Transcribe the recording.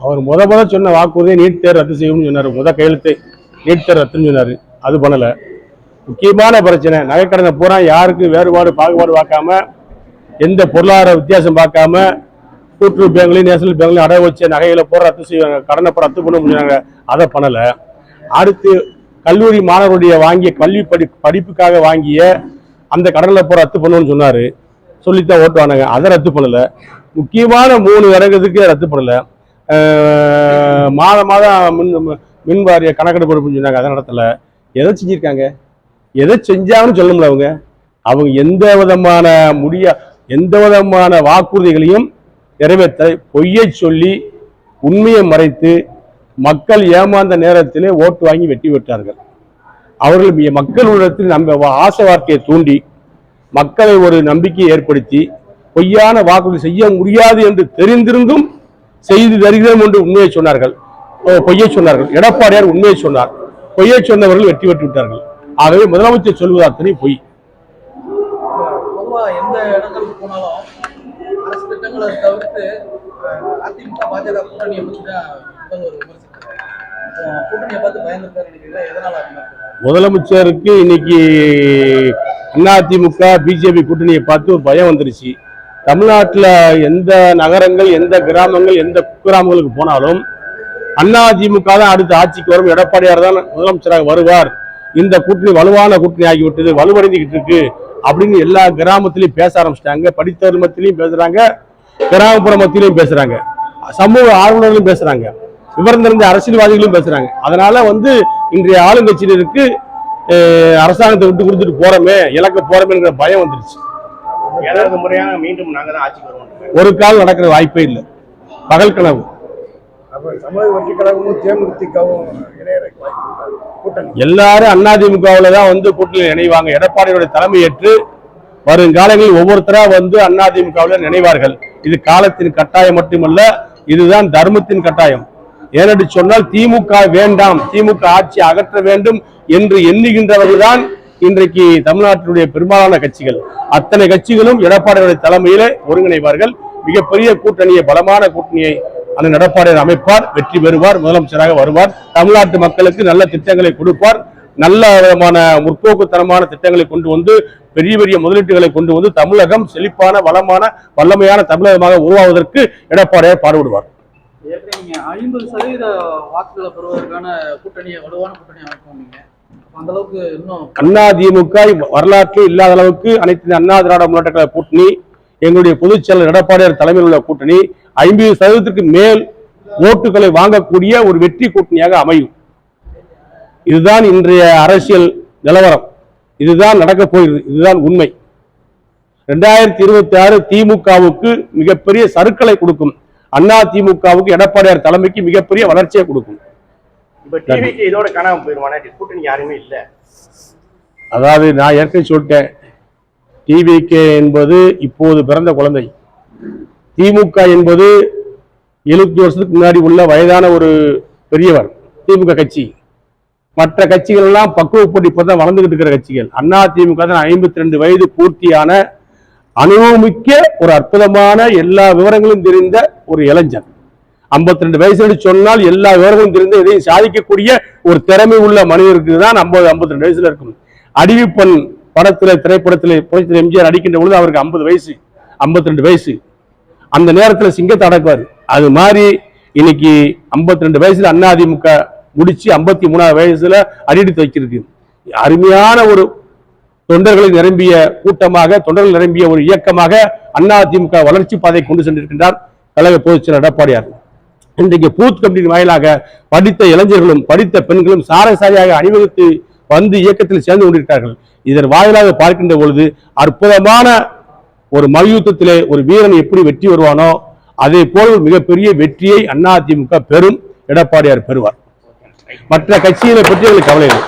அவர் முத முத சொன்ன வாக்குறுதியை நீட் தேர் ரத்து செய்யணும்னு சொன்னார். முத கையெழுத்தை நீட் தேர் ரத்துன்னு சொன்னார். அது பண்ணலை. முக்கியமான பிரச்சனை நகைக்கடனை பூரா யாருக்கு வேறுபாடு பாகுபாடு பார்க்காம எந்த பொருளாதார வித்தியாசம் பார்க்காம கூட்டுறவு பேங்க்லையும் நேஷனல் பேங்க்லையும் அடை வச்ச நகைகளை பூரா ரத்து செய்வாங்க. கடனை பூரா ரத்து பண்ண முடியாங்க அதை பண்ணலை. அடுத்து கல்லூரி மாணவருடைய வாங்கிய கல்வி படி படிப்புக்காக வாங்கிய அந்த கடனில் பூரா ரத்து பண்ணணும்னு சொன்னார். சொல்லித்தான் ஓட்டுவானுங்க. அதை ரத்து பண்ணலை. முக்கியமான மூணு இறங்குறதுக்கு ரத்து பண்ணலை. மாதம் மாதம் மின் மின் வாரிய கணக்கெடுப்பு எடுப்புன்னு சொன்னாங்க அதை நடத்தல எதை செஞ்சிருக்காங்க? எதை செஞ்சாங்கன்னு சொல்ல அவங்க. அவங்க எந்த விதமான முடிய எந்த விதமான வாக்குறுதிகளையும் நிறைவேற்ற பொய்யை சொல்லி உண்மையை மறைத்து மக்கள் ஏமாந்த நேரத்திலே ஓட்டு வாங்கி வெட்டி விட்டார்கள். அவர்கள் மக்கள் மக்களிடத்தில் நம்ம ஆசை வார்த்தையை தூண்டி மக்களை ஒரு நம்பிக்கையை ஏற்படுத்தி பொய்யான வாக்குறுதி செய்ய முடியாது என்று தெரிந்திருந்தும் செய்து தருகிறோம் என்று உண்மையை சொன்னார்கள். பொய்யை சொன்னார்கள். எடப்பாடியார் உண்மையை சொன்னார். பொய்யை சொன்னவர்கள் வெற்றி பெற்று விட்டார்கள். ஆகவே முதலமைச்சர் சொல்வது அத்தனை பொய்? முதலமைச்சருக்கு இன்னைக்கு அதிமுக பிஜேபி கூட்டணியை பார்த்து ஒரு பயம் வந்துருச்சு. தமிழ்நாட்டில் எந்த நகரங்கள் எந்த கிராமங்கள் எந்த குக்கிராமங்களுக்கு போனாலும் அண்ணா அதிமுக தான் அடுத்த ஆட்சிக்கு வரும். எடப்பாடியார் தான் முதலமைச்சராக வருவார். இந்த கூட்டணி வலுவான கூட்டணி ஆகிவிட்டது வலுவடைந்துகிட்டு இருக்கு அப்படின்னு எல்லா கிராமத்திலையும் பேச ஆரம்பிச்சிட்டாங்க. படித்தவர் மத்தியிலையும் பேசுறாங்க கிராமப்புற மத்தியிலையும் பேசுறாங்க. சமூக ஆர்வலர்களும் பேசுறாங்க. விவரம் தெரிந்த அரசியல்வாதிகளும் பேசுறாங்க. அதனால வந்து இன்றைய ஆளுங்கட்சியினருக்கு அரசாங்கத்தை விட்டு கொடுத்துட்டு போறோமே இலக்க போறோமேங்கிற பயம் வந்துருச்சு. ஏழாவது முறையாக மீண்டும் நாங்க தான் ஆட்சிக்கு வருவோம். ஒரு கால் நடக்கிற வாய்ப்பே இல்லை. பகல் கனவு. அப்ப தமிழக வெற்றி கழகமும் தேமுதிகவும்? கூட்டணி. எல்லாரும் அதிமுகவில் தான் வந்து கூட்டணியில் இணைவாங்க. எடப்பாடியுடைய தலைமை ஏற்று வருங்காலங்களில் ஒவ்வொருத்தரா வந்து அதிமுகவில் நினைவார்கள். இது காலத்தின் கட்டாயம் மட்டுமல்ல இதுதான் தர்மத்தின் கட்டாயம். ஏனென்று சொன்னால் திமுக வேண்டாம். திமுக ஆட்சி அகற்ற வேண்டும் என்று எண்ணுகின்றவர்கள் தான் இன்றைக்கு தமிழ்நாட்டினுடைய பெரும்பாலான கட்சிகள் அத்தனை கட்சிகளும் எடப்பாடியுடைய தலைமையில ஒருங்கிணைவார்கள். மிகப்பெரிய கூட்டணியை பலமான கூட்டணியை அந்த எடப்பாடியார் அமைப்பார் வெற்றி பெறுவார் முதலமைச்சராக வருவார். தமிழ்நாட்டு மக்களுக்கு நல்ல திட்டங்களை கொடுப்பார். நல்ல விதமான முற்போக்குத்தனமான திட்டங்களை கொண்டு வந்து பெரிய பெரிய முதலீட்டுகளை கொண்டு வந்து தமிழகம் செழிப்பான வளமான வல்லமையான தமிழகமாக உருவாவதற்கு எடப்பாடியார் பாடுபடுவார். ஐம்பது சதவீத வாக்குகளை பெறுவதற்கான கூட்டணியை வலுவான கூட்டணி அமைப்போம் அண்ணா திமுக வரலாற்றில் இல்லாத அளவுக்கு அனைத்து அண்ணா திராவிட முன்னேற்ற கழக கூட்டணி எங்களுடைய பொதுச் செயலர் எடப்பாடியார் தலைமையில் உள்ள கூட்டணி ஐம்பது சதவீதத்திற்கு மேல் ஓட்டுகளை வாங்கக்கூடிய ஒரு வெற்றி கூட்டணியாக அமையும். இதுதான் இன்றைய அரசியல் நிலவரம். இதுதான் நடக்க போகிறது. இதுதான் உண்மை. ரெண்டாயிரத்தி இருபத்தி ஆறு திமுகவுக்கு மிகப்பெரிய சருக்களை கொடுக்கும். அண்ணா திமுகவுக்கு எடப்பாடியார் தலைமைக்கு மிகப்பெரிய வளர்ச்சியை கொடுக்கும். இப்ப டிவிக்கு இதோட காணாம போயிருவானே கூட்டணி யாருமே இல்ல. அதாவது நான் ஏற்கனவே சொல்லிட்டேன். டிவிகே என்பது இப்போது பிறந்த குழந்தை. திமுக என்பது எழுபத்தி வருஷத்துக்கு முன்னாடி உள்ள வயதான ஒரு பெரியவர் திமுக கட்சி. மற்ற கட்சிகள் எல்லாம் பக்குவப்பட்டு இப்பதான் வளர்ந்துகிட்டு இருக்கிற கட்சிகள். அண்ணா திமுக தான் ஐம்பத்தி ரெண்டு வயது பூர்த்தியான அனுபவமிக்க ஒரு அற்புதமான எல்லா விவரங்களும் தெரிந்த ஒரு இளைஞன் 52 ரெண்டு வயசுன்னு சொன்னால் எல்லா விவரங்களும் தெரிந்து எதையும் சாதிக்கக்கூடிய ஒரு திறமை உள்ள மனிதருக்கு தான் ஐம்பது 52 ரெண்டு வயசுல இருக்கும். அடிவிப்பன் படத்துல திரைப்படத்தில் புரட்சித்தலைவர் எம்ஜிஆர் அடிக்கின்ற பொழுது அவருக்கு ஐம்பது வயசு 52 ரெண்டு வயசு. அந்த நேரத்தில் சிங்கத்தை அடக்குவார். அது மாதிரி இன்னைக்கு 52 ரெண்டு வயசுல அண்ணா அதிமுக முடிச்சு ஐம்பத்தி மூணாவது வயசுல அடியெடுத்து வைக்கிறது. அருமையான ஒரு தொண்டர்களை நிரம்பிய கூட்டமாக தொண்டர்கள் நிரம்பிய ஒரு இயக்கமாக அதிமுக வளர்ச்சி பாதை கொண்டு சென்றிருக்கின்றார் கழக பொதுச் செயலர் எடப்பாடியார். இன்றைக்கு பூத் கமிட்டியின் வாயிலாக படித்த இளைஞர்களும் படித்த பெண்களும் சாரை சாரியாக அணிவகுத்து வந்து இயக்கத்தில் சேர்ந்து கொண்டிருக்கிறார்கள். இதன் வாயிலாக பார்க்கின்ற பொழுது அற்புதமான ஒரு மல்யுத்தத்திலே ஒரு வீரன் எப்படி வெற்றி வருவானோ அதே போல் ஒரு மிகப்பெரிய வெற்றியை அதிமுக பெறும் எடப்பாடியார் பெறுவார். மற்ற கட்சிகளை பற்றி எங்களுக்கு கவலை இல்லை.